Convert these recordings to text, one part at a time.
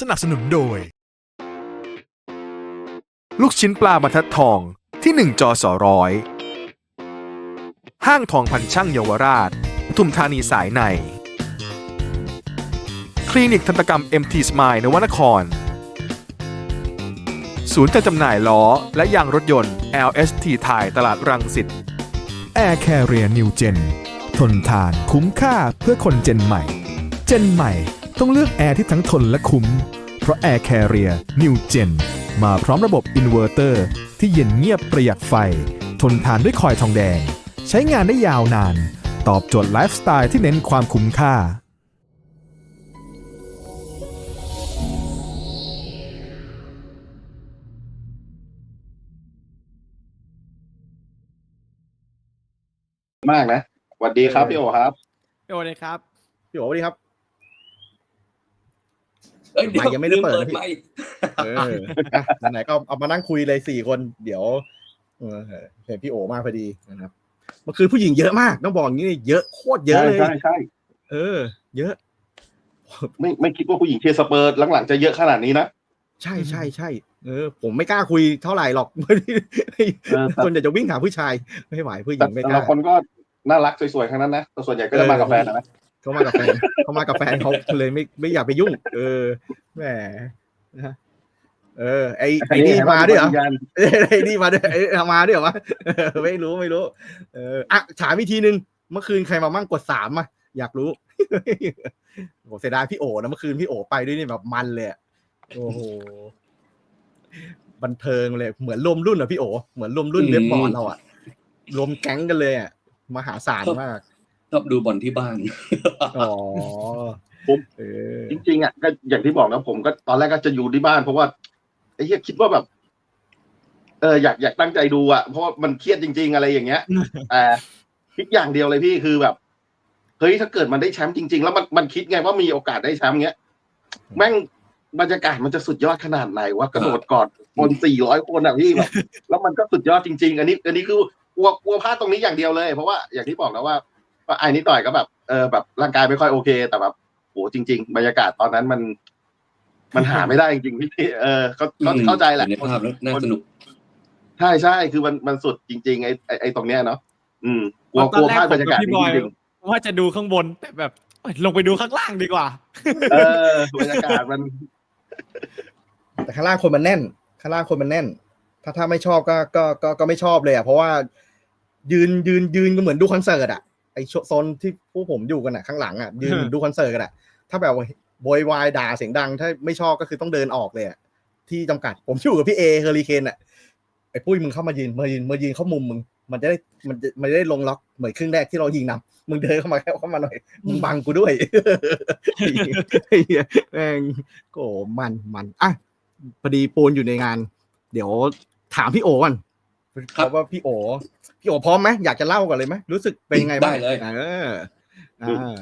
สนับสนุนโดย ลูกชิ้นปลาบรรทัดทองที่ 1 จอสอร้อย ห้างทองพันช่างเยาวราชปทุมธานีสายใน คลินิกทันตกรรม MT Smile นวนคร ศูนย์จัดจำหน่ายล้อและยางรถยนต์ LST ไทยตลาดรังสิต Air Carrier New Gen ทนทานคุ้มค่าเพื่อคนเจนใหม่ เจนใหม่ ต้องเลือกแอร์ที่ทั้งทนและคุ้ม เพราะ Air Carrier New Gen มาพร้อมระบบอินเวอร์เตอร์ที่เย็นเงียบประหยัดไฟ ทนทานด้วยคอยทองแดง ใช้งานได้ยาวนาน ตอบโจทย์ไลฟ์สไตล์ที่เน้นความคุ้มค่า มากนะสวัสดีครับพี่โอครับโอ้เลยครับ พี่โอ๋สวัสดีครับ เอ้ยไมค์ยังไม่ได้เปิดนะพี่ไมค์เอออะไหนๆก็เอามานั่งคุยเลยสี่คน เดี๋ยวเออเห็นพี่โอมาพอดีนะครับเมื่อคืนผู้หญิงเยอะมากต้องบอกอย่างนี้เยอะโคตรเยอะเลยใช่ใช่เออ เยอะ ไม่ไม่คิดว่าผู้หญิงเชียร์สเปอร์หลังๆจะเยอะขนาดนี้นะใช่ใช่ใช่เออ ผมไม่กล้าคุยเท่าไหร่หรอกไม่ได้เออแต่คนอยากจะวิ่งหาผู้ชายไม่ไหวผู้หญิแต่งไม่กแต่ล้าละคนก็น่ารักสวยๆทั้งนั้นนะแต่ส่วนใหญ่ก็จะมากับแฟนนะนะ เขามากับแฟนเขามากับแฟนเขาเลยไม่ไม่อยากไปยุ่ง เออแหมนะเออ ไอไอนี่มาด้วยเหรอเอ้ยไอ้นี่มาด้วยเอ้ยมาด้วยเหรอวะเออไม่รู้ไม่รู้ เอออะถามอีกทีนึงเมื่อคืนใครมามั่งกดสามอะอยากรู้โหเสียดายพี่โอนะเมื่อคืนพี่โอไปด้วยนี่แบบมันเลยอะโอ้โหบันเทิงเลยเหมือนรวมรุ่นอะพี่โอเหมือนรวมรุ่นเว็บบอร์ดเราอะรวมแก๊งกันเลยอะมหาศาลมาก ชอบดูบอลที่บ้านอ๋อเออจริงๆอะก็อย่างที่บอกนะผมก็ตอนแรกก็จะอยู่ที่บ้าน เพราะว่าไอ้เหี้ยคิดว่าแบบเอออยากอยากตั้งใจดูอะเพราะว่ามันเครียดจริง ๆ อะไรอย่างเงี้ยแต่คิดอย่างเดียวเลยพี่คือแบบเฮ้ยถ้าเกิดมันได้แชมป์จริง ๆ แล้วมันมันคิดไงว่ามีโอกาสได้แชมป์เงี้ยแม่งบรรยากาศมันจะสุดยอดขนาดไหนวะกระโดดกอดคนสี่ร้อยคนอะพี่แบบแล้วมันก็สุดยอดจริง ๆ อันนี้ อันนี้คือกลัวกลัวพลาดตรงนี้อย่างเดียวเลย เพราะว่าอย่างที่บอกแล้วว่า ว่าไอ้นิดหน่อยก็แบบเออแบบร่างกายไม่ค่อยโอเค แต่แบบโหจริง ๆ บรรยากาศตอนนั้นมัน มันหาไม่ได้จริงๆพี่เออเขาเขาเข้าใจแหละในภาพแล้วน่าสนุกใช่ใช่คือมันมันสุดจริง ๆ ไอ้ไอ้ไอ้ตรงเนี้ยเนาะอืมกลัวกลัวพลาดบรรยากาศตอนแรกผมกับพี่นี้บอยจริงว่าจะดูข้างบนแต่แบบเอ้ยลงไปดูข้างล่างดีกว่าๆเออบรรยากาศมัน แต่ข้างล่างคนมันแน่น ข้างล่างคนมันแน่น ถ้าถ้าไม่ชอบก็ก็ก็ก็ไม่ชอบเลยอะเพราะว่ายืนยืนยืนก็เหมือนดูคอนเสิร์ตอะ ไอโซนที่พวกผมอยู่กันอะข้างหลังอะยืนเหมือนดูคอนเสิร์ตกันอะถ้าแบบว่าโวยวายด่าเสียงดัง ถ้าไม่ชอบก็คือต้องเดินออกเลยอะที่จำกัดผมอยู่กับพี่เอเฮอริเคนอะไอ้ปุ้ยมึงเข้ามายืนมายืนมายืนเข้ามุมมึงมันจะได้มันจะมันจะได้ลงล็อกเหมือนครึ่งแรกที่เรายิงนำมึงเดินเข้ามาเข้ามาหน่อยมึงบังกูด้วยไอ้เหี้ยแม่งโกมันมันอะพอดีปูนอยู่ในงาน เดี๋ยวถามพี่โอก่อนค เพรับราะว่าพี่โอพี่โอพร้อมไหมอยากจะเล่าก่อนเลยไหมรู้สึกเป็นยังไงบ้างได้เลยเอออ่า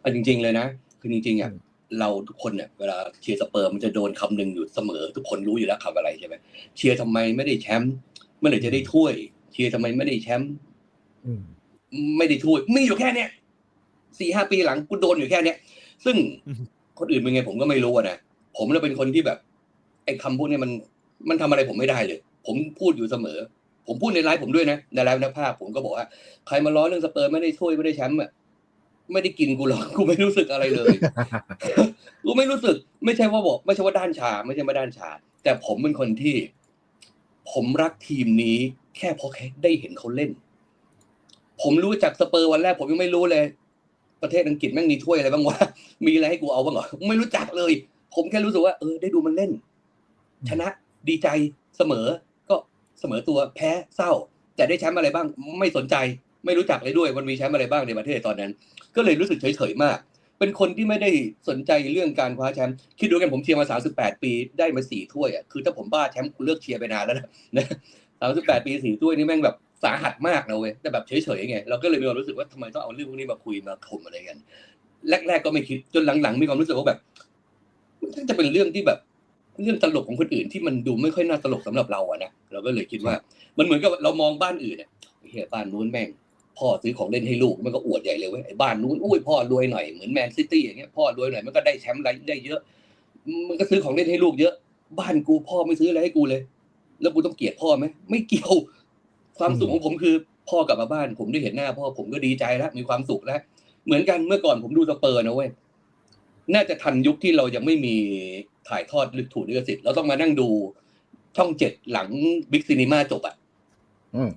เอาจริง ๆ เลยนะคือจริงๆอะอืมเราทุกคนเนี่ยเวลาเชียร์สเปอร์มันจะโดนคำหนึ่งอยู่เสมอ ทุกคนรู้อยู่แล้วคำอะไรใช่ไหมเชียร์ทำไมไม่ได้แชมป์เมื่อไหร่จะได้ถ้วย เชียร์ทำไมไม่ได้แชมป์อืมไม่ได้ถ้วยมีอยู่แค่เนี้ยสี่ห้าปีหลังกูโดนอยู่แค่เนี้ยซึ่งอืมคนอื่นเป็นไงผมก็ไม่รู้อะนะผมเลยเป็นคนที่แบบไอ้คำพวกเนี้ยมันมันทำอะไรผมไม่ได้เลย ผมพูดอยู่เสมอ ผมพูดในไลฟ์ผมด้วยนะในไลฟ์นักภาพผมก็บอกว่าใครมาล้อเรื่องสเปอร์ไม่ได้ถ้วยไม่ได้แชมป์อะไม่ได้กินกูหรอกกูไม่รู้สึกอะไรเลยกูไม่รู้สึก ไม่ใช่ว่าบอก ไม่ใช่ว่าด้านชา ไม่ใช่ว่าด้านชา แต่ผมเป็นคนที่ ผมรักทีมนี้ แค่เพราะแค่ได้เห็นเขาเล่น ผมรู้จักสเปอร์วันแรก ผมยังไม่รู้เลย ประเทศอังกฤษแม่งมีถ้วยอะไรบ้างวะมีอะไรให้กูเอาบ้างเหรอไม่รู้จักเลย ผมแค่รู้สึกว่าเออได้ดูมันเล่น ชนะดีใจเสมอ เสมอตัวแพ้เศร้า แต่ได้แชมป์อะไรบ้างไม่สนใจ ไม่รู้จักเลยด้วยมันมีแชมป์อะไรบ้างในประเทศตอนนั้น ก็เลยรู้สึกเฉยๆมาก เป็นคนที่ไม่ได้สนใจเรื่องการคว้าแชมป์คิดดูกันผมเชียร์มา 38 ปีได้มาสี่ถ้วยอะคือถ้าผมบ้าแชมป์กูเลิกเชียร์ไปนานแล้วนะนะ38ปีสี่ถ้วยนี่แม่งแบบสาหัสมากนะเว้ยแต่แบบเฉยๆไงเราก็เลยมีความรู้สึกว่าทำไมต้องเอาเรื่องพวกนี้มาคุยมาถมอะไรกัน แรก ๆ ก็ไม่คิดจนหลังๆมีความรู้สึกว่าแบบมันจะเป็นเรื่องที่แบบ เรื่องตลกของคนอื่นที่มันดูไม่ค่อยน่าตลกสำหรับเราอะนะเราก็เลยคิดว่า มันเหมือนกับเรามองบ้านอื่นเนี่ยเฮียบ้านนู้นแม่ง พ่อซื้อของเล่นให้ลูกมันก็อวดใหญ่เลยเว้ยไอ้บ้านนู้นอุ้ยพ่อรวยหน่อยเหมือนแมนซิตี้อย่างเงี้ยพ่อรวยหน่อยมันก็ได้แชมป์อะไรได้เยอะ มันก็ซื้อของเล่นให้ลูกเยอะ บ้านกูพ่อไม่ซื้ออะไรให้กูเลย แล้วกูต้องเกลียดพ่อไหมไม่เกี่ยว ความสุขของผมคือ พ่อกลับมาบ้าน ผมได้เห็นหน้าพ่อผมก็ดีใจแล้วมีความสุขแล้วเหมือนกันเมื่อก่อนผมดูสเปอร์นะเว้ย น่าจะทันยุคที่เรายังไม่มีถ่ายทอดลึกถูกลิขสิทธิ์เราต้องมานั่งดูช่องเจ็ดหลังบิ๊กซีนีมาจบอะอืม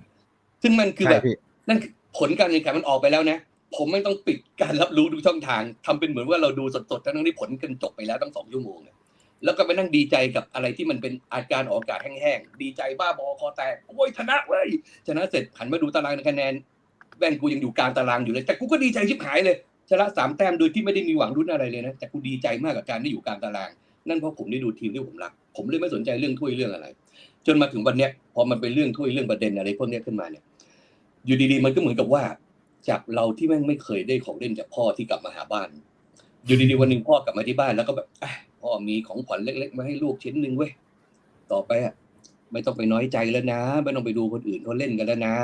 ซึ่งมันคือใช่แบบพี่นั่นคือผลการแข่งขันมันออกไปแล้วนะ ผมไม่ต้องปิดการรับรู้ทุกช่องทางทำเป็นเหมือนว่าเราดูสดๆทั้งที่ผลกันจบไปแล้วตั้งสองชั่วโมงเนี่ยแล้วก็ไปนั่งดีใจกับอะไรที่มันเป็นอาการออกอากาศแห้งๆดีใจบ้าบอคอแตกโอ้ยชนะเว้ยชนะเสร็จหันมาดูตารางคะแนนแว่นกูยังอยู่กลางตารางอยู่เลย แต่กูก็ดีใจชิบหายเลย ชนะสามแต้มโดยที่ไม่ได้มีหวังรุ่นอะไรเลยนะแต่กูดีใจมากกับการได้อยู่กลางตาราง นั่นเพราะผมได้ดูทีมที่ผมรัก ผมเลยไม่สนใจเรื่องถ้วยเรื่องอะไร จนมาถึงวันเนี้ยพอมันเป็นเรื่องถ้วยเรื่องประเด็นอะไรพวกนี้ขึ้นมาเนี่ย อยู่ดีๆมันก็เหมือนกับว่า จากเราที่แม่งไม่เคยได้ของเล่นจากพ่อที่กลับมาหาบ้าน อยู่ดีๆวันหนึ่งพ่อกลับมาที่บ้านแล้วก็แบบพ่อมีของขวัญเล็ก ๆ มาให้ลูกชิ้นหนึ่งเว้ยต่อไปอะไม่ต้องไปน้อยใจแล้วนะ ไม่ต้องไปดูคนอื่นเขาเล่นกันแล้วนะ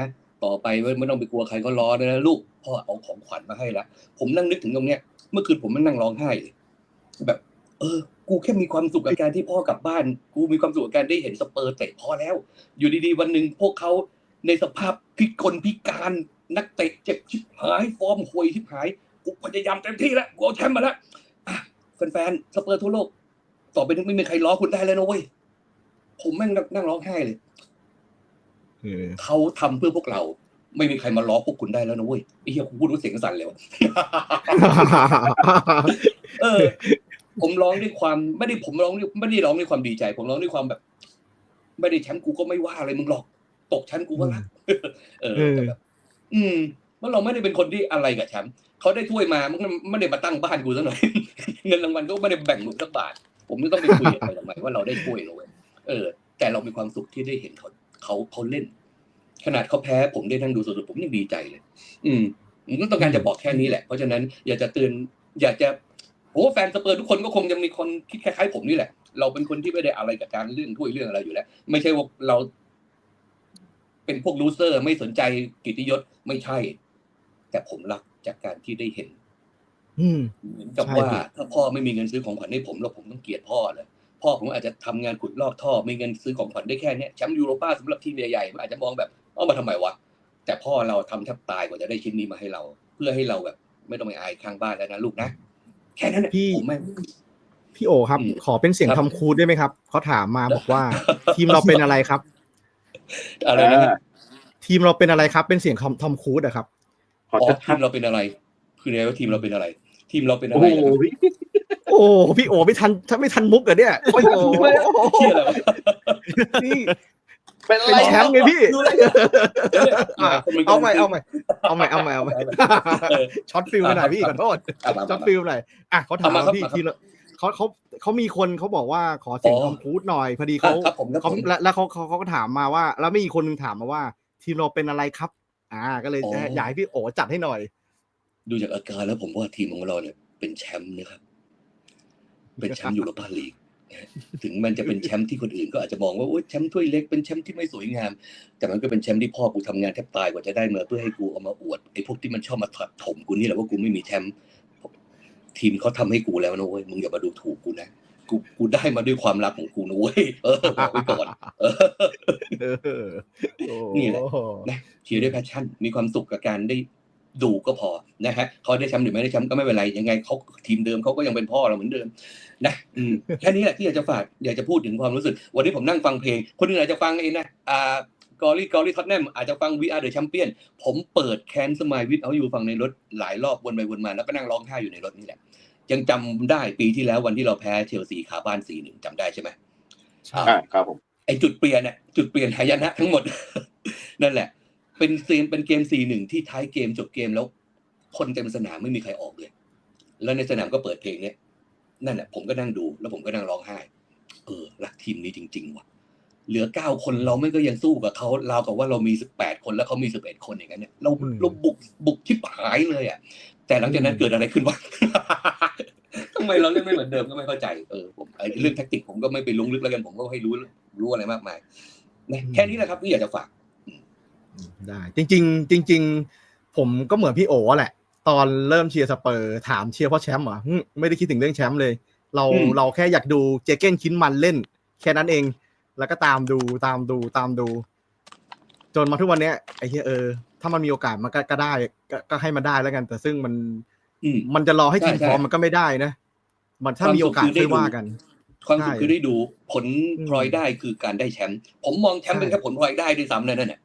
ต่อไปไม่ต้องไปกลัวใครเขาล้อแล้วนะลูกพ่อเอาของขวัญมาให้ละผมนั่งนึกถึงตรงเนี้ยเมื่อคืนผมมันนั่งร้องไห้แบบ เออ กูแค่มีความสุขกับการที่พ่อกลับบ้าน กูมีความสุขกับการได้เห็นสเปอร์เตะพอแล้ว อยู่ดีๆวันหนึ่งพวกเขาในสภาพพิกลพิการนักเตะเจ็บชิบหาย ฟอร์มห่วยชิบหายกูพยายามเต็มที่แล้วกูเอาแชมป์มาแล้วแฟนๆสเปอร์ทั่วโลก ต่อไปนี้ไม่มีใครล้อคุณได้แล้วนะเว้ยผมแม่งนั่งร้องไห้เลย เออเขาทำเพื่อพวกเรา ไม่มีใครมาล้อพวกคุณได้แล้วนะเว้ยไอ้เหี้ยกูพูดว่าเสียงสั่นเลยวะเออ ผมร้องด้วยความไม่ได้ผมร้องด้วยไม่ได้ร้องด้วยความดีใจ ผมร้องด้วยความแบบ ไม่ได้แชมป์กูก็ไม่ว่าอะไรมึงหรอก ตกชั้นกูก็รักเออแต่แบบอืมว่าเราไม่ได้เป็นคนที่อะไรกับแชมป์เขาได้ถ้วยมามันก็ไม่ได้มาตั้งบ้านกูซะหน่อยเงินรางวัลก็ไม่ได้แบ่งหนุนสักบาท ผมไม่ต้องไปคุยกับใครทำไมว่าเราได้ถ้วยนะเว้ยเออ แต่เรามีความสุขที่ได้เห็นเขา เขาเขาเล่น ขนาดเขาแพ้ผมได้นั่งดูสดๆผมยังดีใจเลย อืมผมก็ต้องการจะบอกแค่นี้แหละ เพราะฉะนั้นอยากจะเตือนอยากจะโอ้แฟนสเปอร์ทุกคนก็คงยังมีคนคิดคล้ายๆผมนี่แหละ เราเป็นคนที่ไม่ได้อะไรกับการเรื่องถ้วยเรื่องอะไรอยู่แล้ว ไม่ใช่ว่าเรา เป็นพวกลูเซอร์ไม่สนใจกิตติยศไม่ใช่ แต่ผมรักจากการที่ได้เห็นอืมเหมือนกับใช่ว่าพี่ถ้าพ่อไม่มีเงินซื้อของขวัญให้ผมแล้วผมต้องเกลียดพ่อเลย พ่อผมอาจจะทำงานขุดลอกท่อมีเงินซื้อของขวัญได้แค่เนี้ยแชมป์ยูโรป้าสำหรับทีมใหญ่ๆมันอาจจะมองแบบเอามาทำไมวะแต่พ่อเราทำแทบตายกว่าจะได้ชิ้นนี้มาให้เรา เพื่อให้เราแบบ ไม่ต้องไปอายข้างบ้านแล้วนะลูกนะแค่นั้นแหละพี่ผมไม่พี่โอครับอืมขอเป็นเสียงครับทำคูดได้ไหมครับเขาถามมาบอกว่า ทีมเราเป็นอะไรครับอะไรนะทีมเราเป็นอะไรครับ เป็นเสียงทอมทอมคูดอะครับขออ๋อชัดทีมเราเป็นอะไร คือไงว่าทีมเราเป็นอะไร ทีมเราเป็นๆอะโอ้ไรโหล่ะพี่โอ้พี่โอไม่ทันถ้าไม่ทันมุกเหรอเนี่ยโอ้โหเชี่ยอะไรวะนี่เป็นเป็นไรแชมป์ไงพี่อะคนมันก็เอาใหม่เอาใหม่เอาใหม่เอาใหม่เอาใหม่เออช็อตฟิลไปหน่อยพี่ขอโทษอะมาช็อตมาฟิลหน่อยอะเขาถามเอามาครับพี่มาครับทีมเราเขาเขาเขามีคนเขาบอกว่าขอเสียงอ๋อทอมคูดหน่อยพอดีเขาครับผมครับเขาผมแล้วแล้วเขาเขาเขาก็ถามมาว่า แล้วมีอีกคนนึงถามมาว่า ทีมเราเป็นอะไรครับ อ่า ก็เลยอ๋ออยากให้พี่โอจัดให้หน่อย ดูจากอาการแล้วผมว่าทีมของเราเนี่ยเป็นแชมป์นะครับ เป็นแชมป์ยูโรปาลีกนะฮะถึงมันจะเป็นแชมป์ที่คนอื่นก็อาจจะมองว่าโอ้ยแชมป์ถ้วยเล็กเป็นแชมป์ที่ไม่สวยงาม แต่มันก็เป็นแชมป์ที่พ่อกูทำงานแทบตายกว่าจะได้มาเพื่อให้กูเอามาอวดไอ้พวกที่มันชอบมาถักถมกูนี่แหละว่ากูไม่มีแชมป์ทีมเขาทำให้กูแล้วนะเว้ยมึงอย่ามาดูถูกกูนะกูกูได้มาด้วยความรักของกูนะเว้ยเออบอกไว้ก่อนเออเออโอ้นี่แหละนะเชียร์ด้วยแพชชั่น มีความสุขกับการได้ ดูก็พอนะฮะเขาได้แชมป์หรือไม่ได้แชมป์ก็ไม่เป็นไรยังไงเขาทีมเดิมเขาก็ยังเป็นพ่อเราเหมือนเดิมนะอืมแค่นี้แหละที่อยากจะฝากอยากจะพูดถึงความรู้สึก วันนี้ผมนั่งฟังเพลง คนอื่นอาจจะฟังเองนะอ่ากอรี่กอรี่ท็อตแนมอาจจะฟัง VR The Champion ผมเปิดแคนสมายวิดเอาอยู่ฟังในรถหลายรอบวนไปวนมาแล้วก็นั่งร้องไห้อยู่ในรถนี่แหละ ยังจำได้ปีที่แล้ววันที่เราแพ้เชลซีขาบ้านสี่หนึ่งจำได้ใช่ไหมอ่าครับผมไอจุดเปลี่ยนเนี่ยจุดเปลี่ยนหายนะทั้งหมดนั่นแหละ เป็นเกมเป็นเกมสี่หนึ่งที่ท้ายเกมจบเกมแล้ว คนเต็มสนามไม่มีใครออกเลย แล้วในสนามก็เปิดเพลงเนี้ยนั่นแหละผมก็นั่งดูแล้วผมก็นั่งร้องไห้ เออรักทีมนี้จริง ๆ ว่ะ เหลือเก้าคนเราไม่ก็ยังสู้กับเขาราวกับว่าเรามีสิบแปดคนแล้วเขามีสิบเอ็ดคนอย่างนั้นเนี่ยเราเราบุกบุกชิบหายเลยอะแต่หลังจากนั้นเกิดอะไรขึ้นวะทำไมเราเล่นไม่เหมือนเดิมก็ไม่เข้าใจเออผมไอ้เรื่องแท็กติกผมก็ไม่ไปลงลึกแล้วกันผมก็ให้รู้รู้อะไรมากมายนะแค่นี้แหละครับที่อยากจะฝาก ได้จริง ๆ จริง ๆ ผมก็เหมือนพี่โอแหละ ตอนเริ่มเชียร์สเปอร์ถามเชียร์เพราะแชมป์เหรอหึไม่ได้คิดถึงเรื่องแชมป์เลย เราอืมเราแค่อยากดูเจเกนคินมันเล่น แค่นั้นเอง แล้วก็ตามดูตามดูตามดู จนมาทุกวันเนี้ยไอ้เหี้ยเออ ถ้ามันมีโอกาสมันก็ก็ได้ก็ก็ให้มันได้แล้วกัน แต่ซึ่งมันอืมมันจะรอให้ใช่ทีมพร้อมใช่มันก็ไม่ได้นะมันถ้าความมีโอกาสสุขคือได้ค่อยว่าดูกันความสุขใช่คือได้ดูผลอืมพลอยได้คือการได้แชมป์ผมมองแชมป์เป็นใช่แค่ผลพลอยได้ด้วยซ้ำนะนั่นน่ะ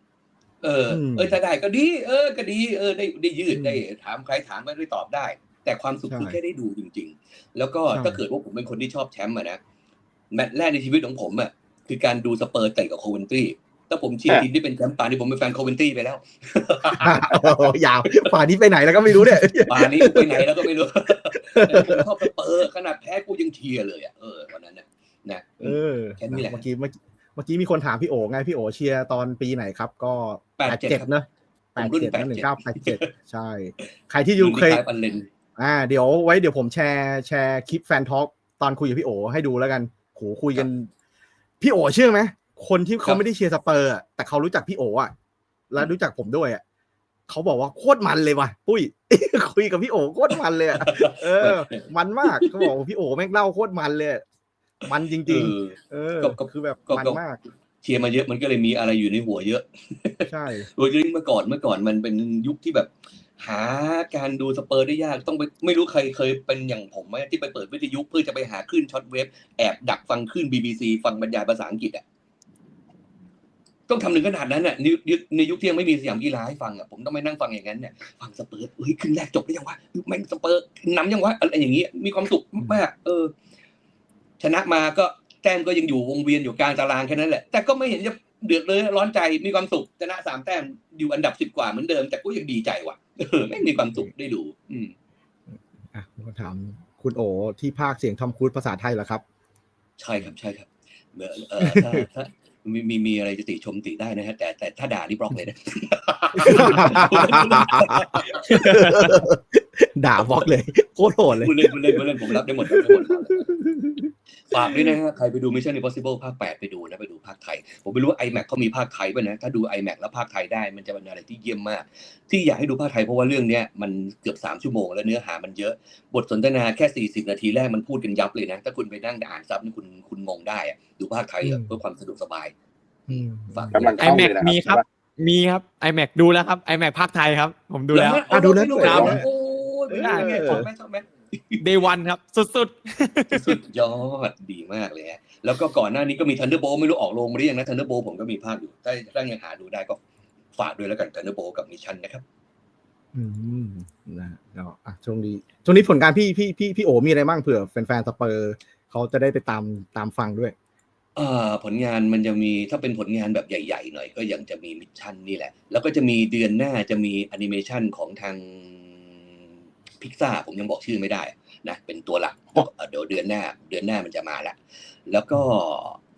เอออมเออถ้าได้ก็ดี เออก็ดีเออได้ได้ยืดอืมได้ถามใครถามไม่ได้ตอบได้ แต่ความสุขใช่คือแค่ได้ดูจริง ๆ แล้วก็ใช่ถ้าเกิดว่าผมเป็นคนที่ชอบแชมป์อะนะแมตช์แรกในชีวิตของผมอะคือการดูสเปอร์เตะกับโคเวนตรีถ้าผมเชียร์ทีมที่เป็นแชมป์ป่านนี้ผมเป็นแฟนโคเวนตรีไปแล้วโอ้โหยาวฝ่ายนี้ไปไหนแล้วก็ไม่รู้เนี่ยป่านนี้ไปไหนแล้วก็ไม่รู้ผมชอบสเปอร์ขนาดแพ้กูยังเชียร์เลยอะเออวันนั้นนะนะเออแค่นี้แหละเมื่อกี้เมื่อกี้เมื่อกี้มีคนถามพี่โอไงพี่โอเชียร์ตอนปีไหนครับ ก็87ครับเนอะผแปมดรุ่นเจ็ด87หนึ่งเก้าแปดเจ็ดใช่ ใครที่อรุ่ยู่นที่เคยคล้ายปันเลนอ่า เดี๋ยวไว้เดี๋ยวผมแชร์แชร์คลิปแฟนทอล์กตอนคุยกับพี่โอให้ดูแล้วกันโหคุยกัน พี่โอเชื่อไหมคนที่ครัเขาบไม่ได้เชียร์สเปอร์อะแต่เขารู้จักพี่โออะ และรู้จักผมด้วยอะเขาบอกว่าโคตรมันเลยว่ะปุ้ยคุยกับพี่โอโคตรมันเลยอะเออ มันมากเขาบอกว่าพี่โอแม่งเล่าโคตรมันเลยอะ มันจริงเออๆเออก็ก็คือแบบก็ มันก็มาก เชียร์มาเยอะมันก็เลยมีอะไรอยู่ในหัวเยอะ ใช่ โดยเฉพาะเมื่อก่อนเมื่อก่อนมันเป็นยุคที่แบบ หาการดูสเปอร์ได้ยากต้องไปไม่รู้ใครเคยเป็นอย่างผมไหมที่ไปเปิดวิทยุเพื่อจะไปหาคลื่นช็อตเวฟแอบดักฟังคลื่น BBC ฟังบรรยายภาษาอังกฤษอะต้องทำถึงขนาดนั้นอะในยุคในยุคที่ยังไม่มีสยามกีฬาให้ฟังอะผมต้องไปนั่งฟังอย่างนั้นเนี่ยฟังสเปอร์เฮ้ยครึ่งแรกจบได้ยังวะแม่งสเปอร์นำยังวะอะไรอย่างงี้มีความสุขมากๆเออ ชนะมาก็แต้มก็ยังอยู่วงเวียนอยู่กลางตารางแค่นั้นแหละ แต่ก็ไม่เห็นจะเดือดเลยร้อนใจมีความสุขชนะสามแต้มอยู่อันดับสิบกว่าเหมือนเดิม แต่ก็ยังดีใจว่ะเออไม่งมีความสุขได้ดู อืมอะผมก็ถามคุณโอที่ภาคเสียงทอมครูซภาษาไทยเหรอครับ ใช่ครับใช่ครับเออเออถ้าถ้ามีมีมีอะไรจะติชมติได้นะฮะแต่แต่ถ้าด่านี่บล็อกเลยนะ ด่าบล็อกเลยโคตรโหดเลยพูดเล่นพูดเล่นพูดเล่นผมรับได้หมดรับได้หมดฝากด้วยนะฮะใครไปดู Mission Impossible ภาคแปดไปดูนะไปดูภาคไทย ผมไม่รู้ว่า iMac เขามีภาคไทยป่ะนะถ้าดู iMac แล้วภาคไทยได้มันจะเป็นอะไรที่เยี่ยมมาก ที่อยากให้ดูภาคไทยเพราะว่าเรื่องเนี้ยมันเกือบสามชั่วโมงแล้วเนื้อหามันเยอะ บทสนทนาแค่สี่สิบนาทีแรกมันพูดกันยับเลยนะ ถ้าคุณไปนั่งอ่านซับนี่คุณคุณงงได้อะดูภาคไทยอะอืมเพื่อความสะดวกสบายอืมฝากกำลังไอเข้าแม็เลกยนะมีครับ มีครับไอแม็กดูแล้วครับไอแม็กภาคไทยครับ ผมดูแล้วอะดูแล้วดูด้วยแล้วเหรอโอ้ ยเป็นไงเป็นไงชอบไหมชอบไหมเดวันครับ สุดสุดยอดดีมากเลยฮะแล้วก็ก่อนหน้านี้ก็มี Thunderbolt ไม่รู้ออกโรงหรือยังนะ Thunderbolt ผมก็มีภาคอยู่ถ้าถ้ายังหาดูได้ก็ฝากด้วยแล้วกัน Thunderbolt กับมิชชั่นนะครับ อืมนะก็อะช่วงนี้ช่วงนี้ผลงานพี่พี่พี่พี่โอมีอะไรบ้างเผื่อแฟนๆสเปอร์เขาจะได้ไปตามตามฟังด้วยอ่าผลงานมันจะมีถ้าเป็นผลงานแบบใหญ่ ๆ หน่อยก็ยังจะมีมิชชั่นนี่แหละ แล้วก็จะมีเดือนหน้าจะมีแอนิเมชันของทาง พิกซ่าผมยังบอกชื่อไม่ได้นะเป็นตัวหลักเอ่อเดี๋ยวเดือนหน้า เดือนหน้ามันจะมาละแล้วก็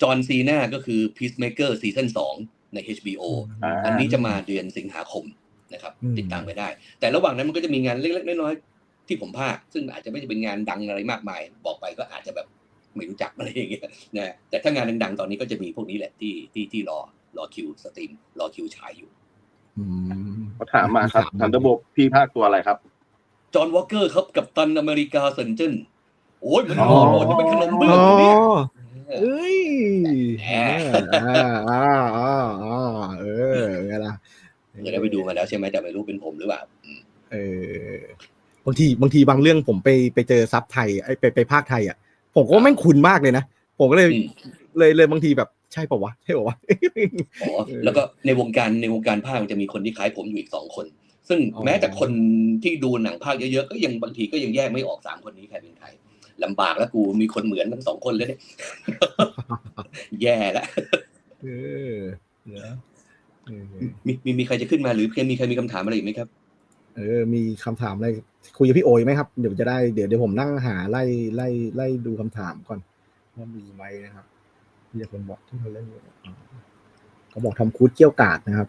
จอห์นซีนาก็คือ Peacemaker ซีซั่นสองใน HBO อ่าอันนี้จะมาเดือนสิงหาคมนะครับอืมติดตามไปได้ แต่ระหว่างนั้นมันก็จะมีงานเล็กๆน้อยๆที่ผมพากย์ซึ่งอาจจะไม่ได้เป็นงานดังอะไรมากมาย บอกไปก็อาจจะแบบไม่รู้จักอะไรอย่างเงี้ยนะแต่ถ้างานดังๆ ตอนนี้ก็จะมีพวกนี้แหละที่ที่ที่รอรอคิวสตรีมรอคิวฉายอยู่อืมเขาถามมาครับทันเดอร์โบพี่ภาคตัวอะไรครับ จอห์นวอลเกอร์ครับกับตันอเมริกาเซนเจนโอ้ยมันอ๋โอ้อโหจะเป็นขนมเบื้องอยู่เนี่ยเอ้ยแหมอ่าอ่าอ่าอ่าเออไงล่ะเดี๋ยวได้ไปดูมาแล้วใช่ไหมแต่ไม่รู้เป็นผมหรือเปล่าอืมเออบางทีบางทีบางเรื่องผมไปไปเจอซับไทยไอ้ไปไปภาคไทยอะ ผมก็แม่งคุ้นมากเลยนะ ผมก็เลยอืมเลยเลยบางทีแบบใช่ป่าวะใช่ป่าวะอ๋อแล้วก็ในวงการในวงการภาคมันจะมีคนที่คล้ายผมอยู่อีกสองคน ซึ่งอ๋อแม้แต่คนที่ดูหนังภาคเยอะๆก็ยังบางทีก็ยังแยกไม่ออกสามคนนี้ใครเป็นใครลำบากแล้วกูมีคนเหมือนทั้งสองคนเลยเนี่ยแย่แล้วเออเดี๋ยวเออมีมีมีใครจะขึ้นมาหรือมีใครมีคำถามอะไรอีกไหมครับ เออ มีคำถามอะไรคุยกับพี่โอยไหมครับ เดี๋ยวจะได้เดี๋ยวเดี๋ยวผมนั่งหาไล่ไล่ไล่ดูคำถามก่อนว่ามีไหมนะครับมีแต่คนบอกที่เขาเล่นอยู่อ๋อเขาบอกทำคูดเกี่ยวกาดนะครับ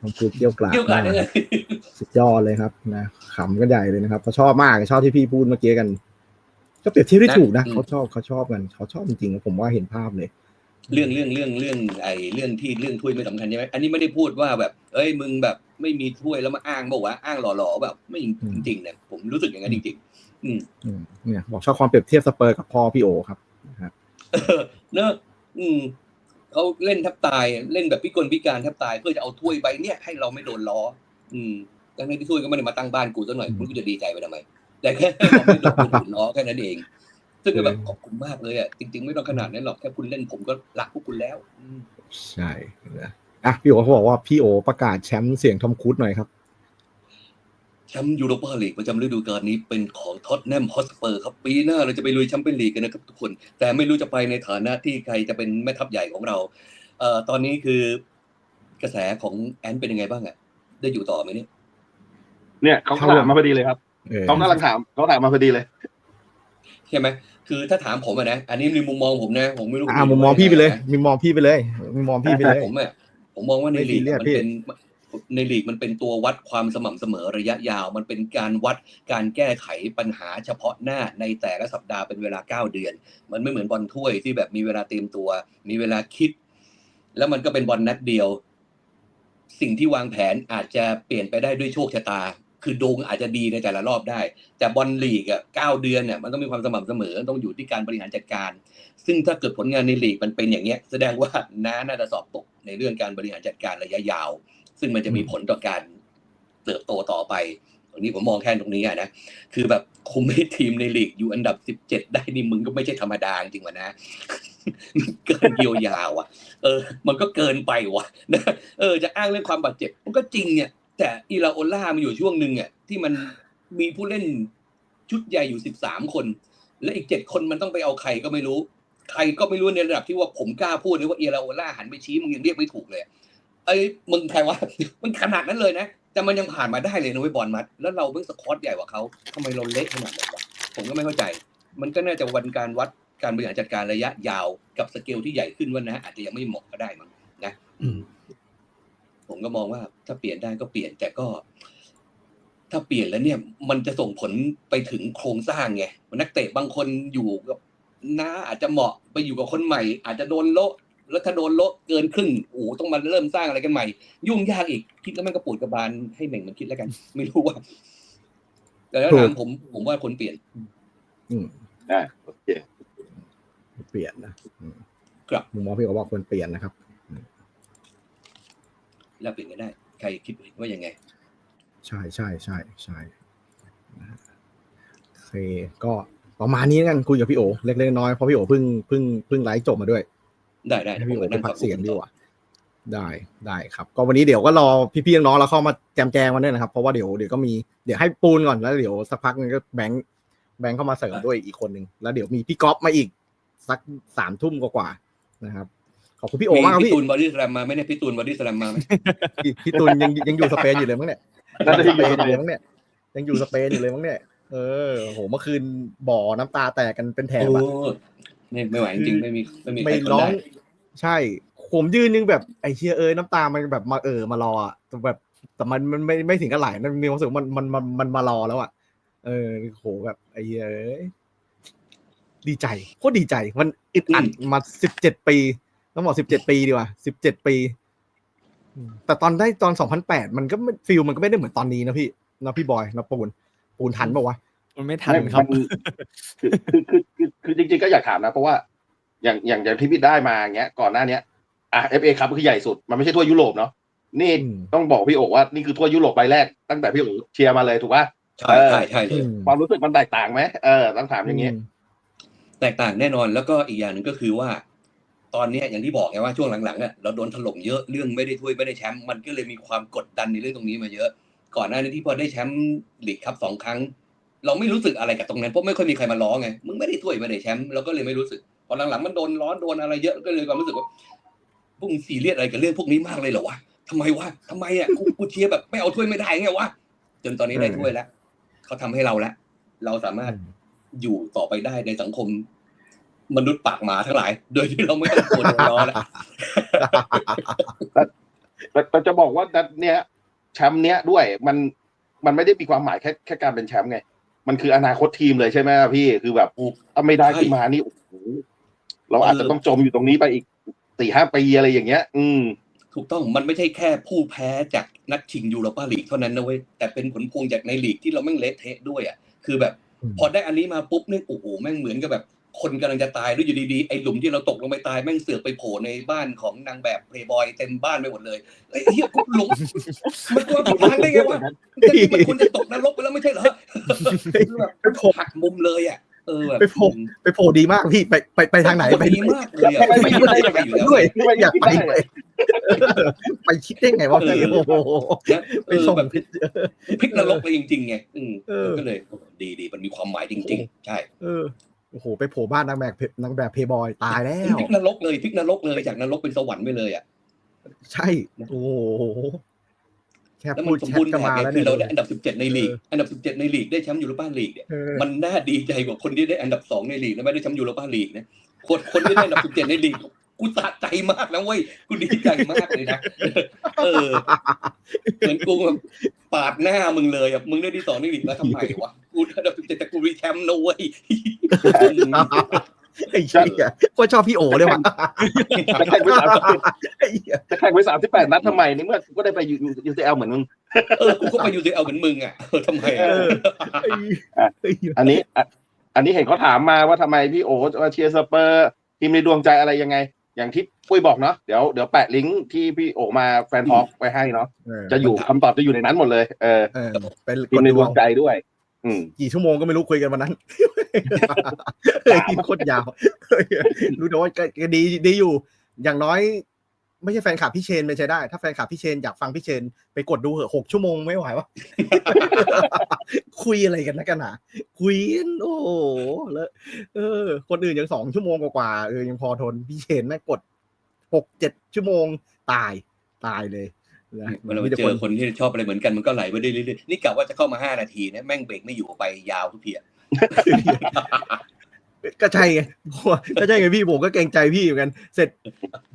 ครับทำคูดเกี่ยวกาดเกี่ยวกันเลยสุดยอดเลยครับนะขำกันใหญ่เลยนะครับเขาชอบมากชอบที่พี่พูดเมื่อกี้กันก็เปรียบเทียบได้ถูกนะเขาชอบเขาชอบกันเขาชอบจริงๆผมว่าเห็นภาพเลย เรื่องเรื่องเรื่องเรื่องไอ้เรื่องที่เรื่องถ้วยไม่สำคัญใช่ไหมอันนี้ไม่ได้พูดว่าแบบ เอ้ยมึงแบบไม่มีถ้วยแล้วมาอ้างบอกว่าอ้างหล่อๆแบบไม่จริงๆเนี่ยผมรู้สึกอย่างนั้นจริงอืมอืมเนี่ยบอกชอบความเปรียบเทียบสเปอร์กับพ่อพี่โอครับนะครับเออเนอะอืม เขาเล่นแทบตายเล่นแบบพิกลพิการแทบตายเพื่อจะเอาถ้วยใบเนี้ยให้เราไม่โดนล้อ อืมทั้งที่ถ้วยก็ไม่ได้มาตั้งบ้านกูซะหน่อยคุณกูจะดีใจไปทำไมแต่แค่เราไม่โดนคนอื่นล้อแค่นั้นเอง ซึ่งก็แบบขอบคุณมากเลยอะจริง ๆ ไม่ต้องขนาดนั้นหรอกแค่คุณเล่นผมก็รักพวกคุณแล้วอืมใช่นะอะพี่โอเขาบอกว่าพี่โอประกาศแชมป์เสียงทอมครูซหน่อยครับ แชมป์ยูโรปาลีกประจำฤดูกาลนี้เป็นของท็อตแนมฮอสเปอร์ครับ ปีหน้าเราจะไปลุยแชมเปี้ยนลีกกันนะครับทุกคน แต่ไม่รู้จะไปในฐานะที่ใครจะเป็นแม่ทัพใหญ่ของเราเอ่อตอนนี้คือกระแสของแอนเป็นยังไงบ้างอะ ได้อยู่ต่อไหมเนี่ยเนี่ยเขาเข้าถามมาพอดีเลยครับเออเขากำลังถามเขาถามมาพอดีเลยใช่ไหมคือถ้าถามผมอะนะอันนี้ในมุมมองผมนะ ผมไม่รู้อ่ามุมมองพี่ไปเลยมุมมองพี่ไปเลยมุมมองพี่ไปเลยผมอะผมมองว่าในไม่ลีกซีเรียสมันพี่เป็น ในลีกมันเป็นตัววัดความสม่ำเสมอระยะยาว มันเป็นการวัดการแก้ไขปัญหาเฉพาะหน้าในแต่ละสัปดาห์เป็นเวลาเก้าเดือน มันไม่เหมือนบอลถ้วยที่แบบมีเวลาเตรียมตัว มีเวลาคิด แล้วมันก็เป็นบอลนัดเดียว สิ่งที่วางแผนอาจจะเปลี่ยนไปได้ด้วยโชคชะตา คือดวงอาจจะดีในแต่ละรอบได้ แต่บอลลีกอะเก้าเดือนเนี่ยมันต้องมีความสม่ำเสมอต้องอยู่ที่การบริหารจัดการ ซึ่งถ้าเกิดผลงานในลีกมันเป็นอย่างเงี้ย แสดงว่าน้าน่าจะสอบตกในเรื่องการบริหารจัดการระยะยาว ซึ่งมันจะมีผลต่อการเติบโตต่อไปตรงนี้ผมมองแค่ตรงนี้อะนะ คือแบบคุมให้ทีมในลีกอยู่อันดับสิบเจ็ดได้นี่มึงก็ไม่ใช่ธรรมดาจริงๆวะนะเกินเยียวยาว่ะ เออ มันก็เกินไปว่ะนะเออ จะอ้างเรื่องความบาดเจ็บ มันก็จริงเนี่ย แต่อีลาโอล่ามันอยู่ช่วงหนึ่งอะที่มันมีผู้เล่นชุดใหญ่อยู่สิบสามคน และอีกเจ็ดคนมันต้องไปเอาใครก็ไม่รู้ ใครก็ไม่รู้ในระดับที่ว่าผมกล้าพูดเลยว่าเอลาโอล่าหันไปชี้มึงยังเรียกไม่ถูกเลยไอ้ยมึงใครวะมันขนาดนั้นเลยนะ แต่มันยังผ่านมาได้เลยนะเว้ยบอลมัด แล้วเราเพิ่งสควอตใหญ่กว่าเขาทำไมเราเละขนาดนั้นวะผมก็ไม่เข้าใจ มันก็น่าจะวันการวัดการบริหารจัดการระยะยาวกับสเกลที่ใหญ่ขึ้นว่านะ อาจจะยังไม่เหมาะก็ได้มั้งนะอืมผมก็มองว่าถ้าเปลี่ยนได้ก็เปลี่ยนแต่ก็ ถ้าเปลี่ยนแล้วเนี่ย มันจะส่งผลไปถึงโครงสร้างไงนักเตะบางคนอยู่กับน้าอาจจะเหมาะไปอยู่กับคนใหม่ อาจจะโดนโละ แล้วถ้าโดนโละเกินครึ่งโอ้โหต้องมาเริ่มสร้างอะไรกันใหม่ ยุ่งยากอีก คิดแล้วมันก็ปวดกระบาลให้เหม่งมันคิดแล้วกัน ไม่รู้ว่า แต่ถ้าถามผมผมว่าคนเปลี่ยน อืมได้โอเคเปลี่ยนนะอืมครับมุมมองพี่โอบอกควรเปลี่ยนนะครับ แล้วเปลี่ยนกันได้ ใครคิดว่ายังไง ใช่ใช่ใช่ใช่นะฮะโอเคก็ประมาณนี้แล้วกันคุยกับพี่โอเล็กๆน้อยๆเพราะพี่โอเพิ่งเพิ่งเพิ่งไลฟ์จบมาด้วย ได้ได้ให้เดี๋ยวผพี่มโอไปไปนั่งพัฟักงเสียงคุณดีต่กอว่าได้ได้ครับ ก็วันนี้เดี๋ยวก็รอพี่ๆน้องๆเราเข้ามาแจมแจงมาด้วยนะครับ เพราะว่าเดี๋ยวเดี๋ยวก็มีเดี๋ยวให้ปูนก่อนแล้วเดี๋ยวสักพักนึงก็แบงค์แบงค์เข้ามาเสริมด้วยอีกคนหนึ่งแล้วเดี๋ยวมีพี่ก๊อฟมาอีกสักสามทุ่มกว่าๆนะครับขอบคุณพี่โอมีมากครับพี่พี่ตูนบอดี้สแลมมาไหม่เนี่ยพี่ตูนบอดี้สแลมมาไหมพี่พี่ตุลยังยังอยู่สเปนอยู่เลยมั้งเนี่ยน่าจะสยังเปอยู่นสอยู่เปเลยนมั้งเนี่ยยังอยู่สเปนอยู่เลยมั้งเนี่ยเออโหเมื่อคืนบ่อน้ำตาแตกกันเป็นแถบโอ้อะ ไม่ไม่ไหวจริงๆไม่มีไม่มีใครไม่ทนร้องได้ใช่ ผมยืนนึงแบบไอ้เชียเอ้ยน้ำตามันแบบมาเออมารออะแต่แบบแต่มันมันไม่ไม่ถึงกับไหลนะมีความรู้สึกว่ามันมันมันมันมารอแล้วอะเออโหแบบไอ้เหี้ยเอ้ยดีใจโคตรดีใจมันอึดอัดมาสิบเจ็ดปีต้องบอกสิบเจ็ดปีดีกว่าสิบเจ็ดปีอืมแต่ตอนได้ตอนสองพันแปดมันก็ไม่ฟิลมันก็ไม่ได้เหมือนตอนนี้นะพี่นะพี่บอยนะปูนปูนทันบอกว่าวะ มันไม่ทันไม่ครับมันคือคือคือคือคือจริงๆก็อยากถามนะ เพราะว่าอย่างอย่างอย่างที่พี่ได้มาอย่างเงี้ย ก่อนหน้าเนี้ยอะเอฟเอครับคือใหญ่สุดมันไม่ใช่ทั่วยุโรปเนาะนี่อืมต้องบอกพี่โอกว่านี่คือทั่วยุโรปใบแรกตั้งแต่พี่โอเชียร์มาเลยถูกป่ะใช่ใช่ใช่เลยความรู้สึกมันแตกต่างไหมเออต้องถามอย่างเงี้ยแตกต่างแน่นอนแล้วก็อีกอย่างหนึ่งก็คือว่า ตอนเนี้ยอย่างที่บอกไงว่าช่วงหลังๆอะเราโดนถล่มเยอะเรื่องไม่ได้ถ้วยไม่ได้แชมป์มันก็เลยมีความกดดันในเรื่องตรงนี้มาเยอะ ก่อนหน้านี้ที่พอได้แชมป์ลีกคัพสองครั้ง เราไม่รู้สึกอะไรกับตรงนั้นเพราะไม่ค่อยมีใครมาล้อไงมึงไม่ได้ถ้วยไม่ได้แชมป์เราก็เลยไม่รู้สึกพอหลังๆมันโดนร้อนโดนอะไรเยอะก็เลยความรู้สึกว่าพวกมึงซีเรียสอะไรกับเรื่องพวกนี้มากเลยเหรอวะทำไมวะทำไมอะกูกูเชียร์แบบไม่เอาถ้วยไม่ได้ไงวะจนตอนนี้ได้ถ้วยแล้วเขาทำให้เราแล้วเราสามารถอยู่ต่อไปได้ในสังคม มนุษย์ปากหมาทั้งหลาย โดยที่เราไม่ต้องกลัวโดนล้อแล้วแต่แต่จะบอกว่านัดเนี้ยแชมป์เนี้ยด้วยมันมันไม่ได้มีความหมายแค่แค่การเป็นแชมป์ไง มันคืออนาคตทีมเลยใช่ไหมครับพี่คือแบบถ้าไม่ได้ขึ้นมานี่โอ้โหเราอาจจะต้องจมอยู่ตรงนี้ไปอีกสี่ห้าปีอะไรอย่างเงี้ย อืม ถูกต้องมันไม่ใช่แค่ผู้แพ้จากนัดชิงยูโรปาลีกเท่านั้นนะเว้ยแต่เป็นผลพวงจากในลีกที่เราแม่งเละเทะด้วยอะคือแบบอืมพอได้อันนี้มาปุ๊บเนี่ยโอ้โหแม่งเหมือนกับแบบ คนกำลังจะตายแล้วอยู่ดีๆ ไอ้หลุมที่เราตกลงไปตายแม่งเสือกไปโผล่ในบ้านของนางแบบเพลย์บอยเต็มบ้านไปหมดเลยเอ้ยเฮียกูหลงมันกลัวผิดทางได้ไงวะมันควรจะตกนรกไปแล้วไม่ใช่เหรอคือแบบไปโผล่หักมุมเลยอะเออแบบไปโผล่ไปโผล่ดีมากพี่ไปไปไปทางไหนไปดีมากเลยอะไปไม่ไม่ได้ได้ไปอยู่แล้วด้วยไม่อยากไปไม่ได้ด้วยไปคิดได้ไงวะพี่โอ้โหนะไปเออส่งแบบผิดพลิกนรกเลยจริงๆไงอืมเออก็เลยดีดีมันมีความหมายจริง ๆ ใช่เออโอ้โหไปโผล่บ้านนางแบบเพนางแบบเพย์บอยตายแล้วพลิกนรกเลยพลิกนรกเลยจากนรกเป็นสวรรค์ไปเลยอะใช่โอ้โหแค่แล้วพูมัดนสมแชบูทรณ์ก็แบบมาไงแล้วคืเนี่อยเราได้อันดับ17ในลีกเอออันดับ17ในลีกได้แชมป์ยูโรปาลีกเนี่ยเออมันน่าดีใจกว่าคนที่ได้อันดับ2ในลีกนะไม่ได้แชมป์ยูโรปาลีกนะคนคนที่ได้อันดับ17ในลีก กูสะใจมากนะเว้ยกูดีใจมากเลยนะเออเหมือนกูแบบปาดหน้ามึงเลยอะมึงได้ที่สองในลีกแล้วทำไมวะกูได้อันดับ17แต่กูรีแชมป์นะเว้ยไอ้เชี่ยก็ชอบพี่โอเลยว่ะจะแข่งไปสามสิบไอ้เหี้ยจะแข่งไปสามสิบแปดนัดทำไมในเมื่อกูก็ได้ไปยูยูซีเอลเหมือนมึงเออกูก็ไปยูซีเอลเหมือนมึงอะเออทำไมเออะอไอ้ไอ้เหี้ยอันนี้อะอันนี้เห็นเขาถามมาว่าทำไมพี่โอว่าเชียร์สเปอร์ทีมในดวงใจอะไรยังไง อย่างที่ปุ้ยบอกเนาะเดี๋ยวเดี๋ยวแปะลิงก์ที่พี่โอมาแฟนทอล์กไว้ให้เนาะเออจะอยู่คำตอบจะอยู่ในนั้นหมดเลย เออเออเป็นทีกมดในดดววงงใจด้วยอืมกี่ชั่วโมงก็ไม่รู้คุยกันวันนั้นเฮ้ยโคตรยาวเฮ้ยรู้แต่ว่าก็ก็ดีดีอยู่ อย่างน้อย ไม่ใช่แฟนคลับพี่เชนไม่ใช่ได้ ถ้าแฟนคลับพี่เชนอยากฟังพี่เชน ไปกดดูเหอะหกชั่วโมงไม่ไหววะ คุยอะไรกันนะกันหนาคุยกันโอ้โหแล้วเออ คนอื่นยังสองชั่วโมงกว่าๆเออยังพอทนพี่เชนแม่งกดหกเจ็ดชั่วโมงตายตายเลยนะเวลามีไปแต่เจอคนที่ชอบอะไรเหมือนกันมันก็ไหลไปเรื่อยๆนี่กะว่าจะเข้ามาห้านาทีนะแม่งเบรกไม่อยู่ไปยาวทุกทีอะ ก็ใช่ไงก็ใช่ไงพี่ผมก็เกรงใจพี่เหมือนกันเสร็จ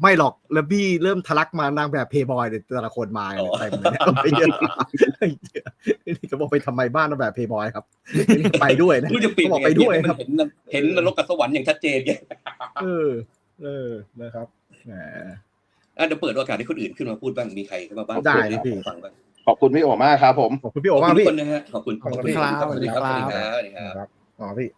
ไม่หรอกแล้วพี่เริ่มทะลักมานางแบบเพย์บอยเนี่ยแต่ละคนมาเนี่ยเต็มเลยเนี่ยไปเยอะไอ้เหี้ยนี่จะบอกไปทำไมบ้านนางแบบเพย์บอยครับนี่ไปด้วยนะรู้จะปิดเขาบอกไปด้วยไงครับเห็นเห็นนรกกับสวรรค์อย่างชัดเจนไงเออ เออนะครับแหมอะเดี๋ยวเปิดโอกาสให้คนอื่นขึ้นมาพูดบ้างมีใครเข้ามาบ้างได้เยวพี่ฟังบ้างขอบคุณพี่โอมากครับผมขอบคุณพี่โอขอบมากคุณทุพี่กคนนะฮะขอบคุณขอบคุณขอบคุณครับสวัสดีครับสวัสดีครับสวัสดีครับครับอ๋อพี่